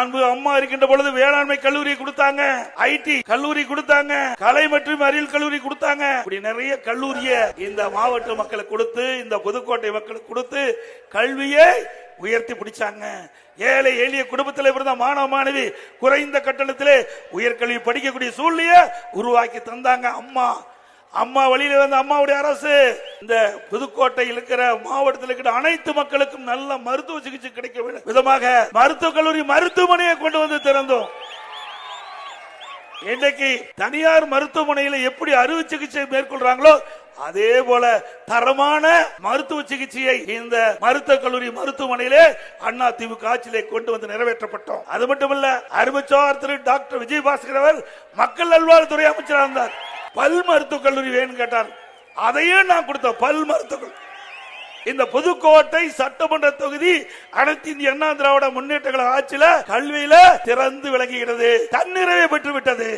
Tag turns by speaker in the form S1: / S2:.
S1: அன்பு அம்மா இருக்கின்ற பொழுது வேளாண்மை கல்லூரி கொடுத்தாங்க. ஐடி கல்லூரி கொடுத்தாங்க. கலை மற்றும் அறிவியல் கல்லூரி கொடுத்தாங்க. இப்படி நிறைய கல்லூரிய இந்த மாவட்ட மக்களுக்கு கொடுத்து இந்த புதுக்கோட்டை மக்களுக்கு கொடுத்து கல்வியை உயர்த்தி பிடிச்சாங்க. ஏழை எளிய குடும்பத்தில் இருந்த மாணவ மாணவி குறைந்த கட்டணத்திலே உயர்கல்வி படிக்கக்கூடிய சூழ்நிலையை உருவாக்கி தந்தாங்க அம்மா. அம்மா வழியில வந்த அம்மாவுடைய அரசு. இந்த புதுக்கோட்டையில் இருக்கிற மாவட்டத்தில் இருக்கிற அனைத்து மக்களுக்கும் நல்ல மருத்துவ சிகிச்சை கிடைக்க வேண்டும். விதமாக மருத்துவக் கல்லூரி மருத்துவமனையை கொண்டு வந்து திறந்தோம். இன்றைக்கு தனியார் மருத்துவமனையில எப்படி அறுவை சிகிச்சை மேற்கொள்றாங்களோ அதே போல தரமான மருத்துவ சிகிச்சையை இந்த மருத்துவக் கல்லூரி மருத்துவமனையிலே அண்ணா திமுக ஆட்சியிலே கொண்டு வந்து நிறைவேற்றப்பட்டோம். அது மட்டுமல்ல அருமைச்சோர் திரு டாக்டர் விஜயபாஸ்கர் அவர் மக்கள் நல்வாழ்வுத்துறை அமைச்சராக இருந்தார். பல் மருத்துவக் கல்லூரி வேணும் கேட்டார். அதையும் நான் கொடுத்த பல் மருத்துவர்கள். இந்த புதுக்கோட்டை சட்டமன்ற தொகுதி அனைத்து இந்திய அண்ணா திராவிட முன்னேற்ற கழக ஆட்சியில கல்வியில திறந்து விளங்குகிறது தன்னிறைவை பெற்று விட்டது